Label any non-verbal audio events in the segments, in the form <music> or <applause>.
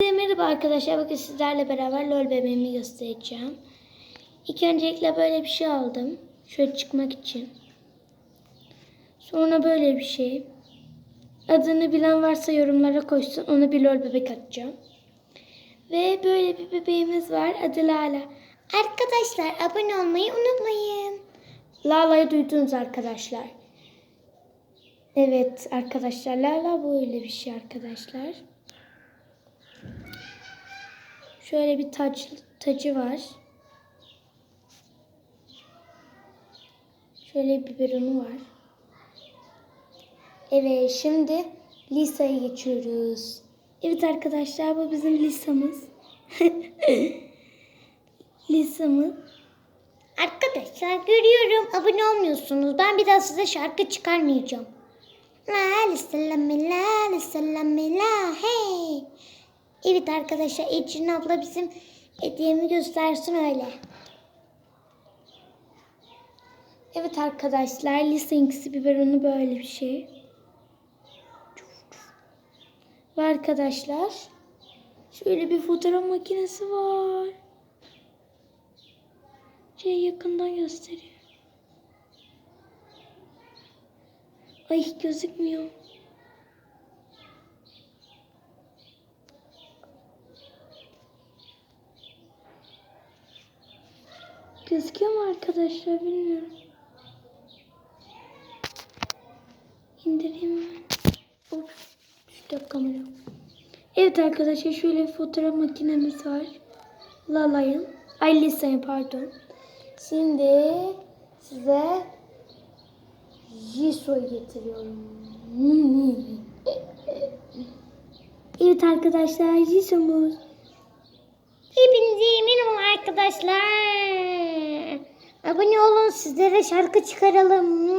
Merhaba arkadaşlar. Bugün sizlerle beraber LOL bebeğimi göstereceğim. İlk öncelikle böyle bir şey aldım. Şöyle çıkmak için. Sonra böyle bir şey. Adını bilen varsa yorumlara koysun. Ona bir LOL bebek atacağım. Ve böyle bir bebeğimiz var. Adı Lala. Arkadaşlar abone olmayı unutmayın. Lala'yı duydunuz arkadaşlar. Evet arkadaşlar Lala böyle bir şey arkadaşlar. Şöyle bir taç, tacı var. Şöyle bir biberonu var. Evet şimdi Lisa'ya geçiyoruz. Evet arkadaşlar bu bizim Lisa'mız. Lisa'mız. Arkadaşlar görüyorum abone olmuyorsunuz. Ben bir daha size şarkı çıkarmayacağım. La lisellame la lisellame la hey. Evet arkadaşlar Ecrin abla bizim hediyemi göstersin öyle. Evet arkadaşlar Lisankisi biberonu böyle bir şey. Ve arkadaşlar şöyle bir fotoğraf makinesi var. Şey yakından gösteriyor. Ay gözükmüyor. Gözüküyor mu arkadaşlar bilmiyorum. İndireyim mi? Of, düştü kamera. Evet arkadaşlar şöyle fotoğraf makinemiz var. Lala'yın. Ay Lisa'yın pardon. Şimdi size Jisoo'yu getiriyorum. <laughs> Evet arkadaşlar Jisoo'muz. Hepinize merhaba arkadaşlar. Abone olun sizlere şarkı çıkaralım.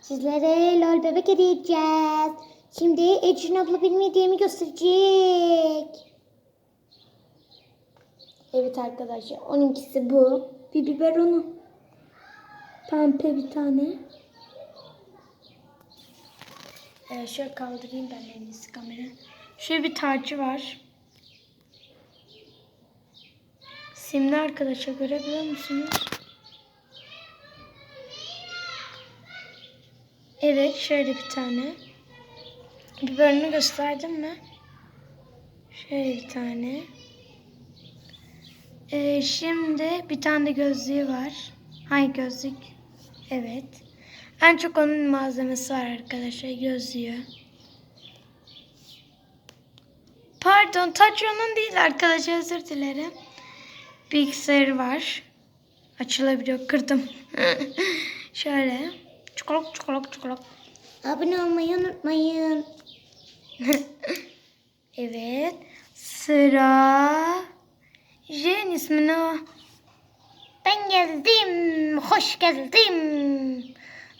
Sizlere lol bebek edeceğiz. Şimdi Ecrin abla benim hediyemi gösterecek. Evet arkadaşlar onunkisi bu. Bir biberonu. Pembe bir tane. Ee, şöyle kaldırayım ben en iyisi kamera. Şöyle bir tacı var. Simli arkadaşlar görebiliyor musunuz? Evet şöyle bir tane. Biberini gösterdim mi? Şöyle bir tane. Ee, şimdi bir tane de gözlüğü var. Hangi gözlük? Evet. En çok onun malzemesi var arkadaşlar gözlüğü. Pardon taç değil arkadaşlar özür dilerim. Bilgisayarı var. Açılabiliyor kırdım. <laughs> Şöyle. Çikolak çikolak çikolak. Abone olmayı unutmayın. <laughs> evet. Sıra Jen ismini. Ben geldim. Hoş geldim.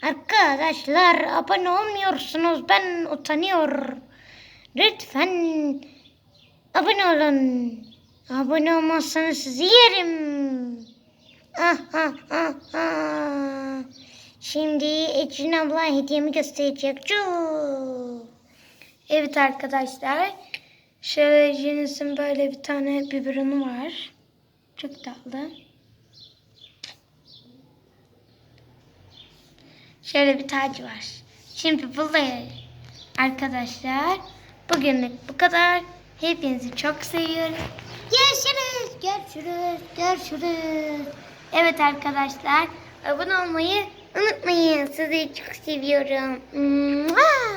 Arkadaşlar abone olmuyorsunuz. Ben utanıyor. Lütfen abone olun. Abone olmazsanız sizi yerim. Ah, ah, ah, ah. Şimdi Ecrin abla hediyemi gösterecek. Evet arkadaşlar. Şöyle Jenis'in böyle bir tane biberonu var. Çok tatlı. Şöyle bir tacı var. Şimdi buradayız. Arkadaşlar bugünlük bu kadar. Hepinizi çok seviyorum. Görüşürüz. Görüşürüz. Görüşürüz. Evet arkadaşlar abone olmayı unutmayın. Sizi çok seviyorum. Mua!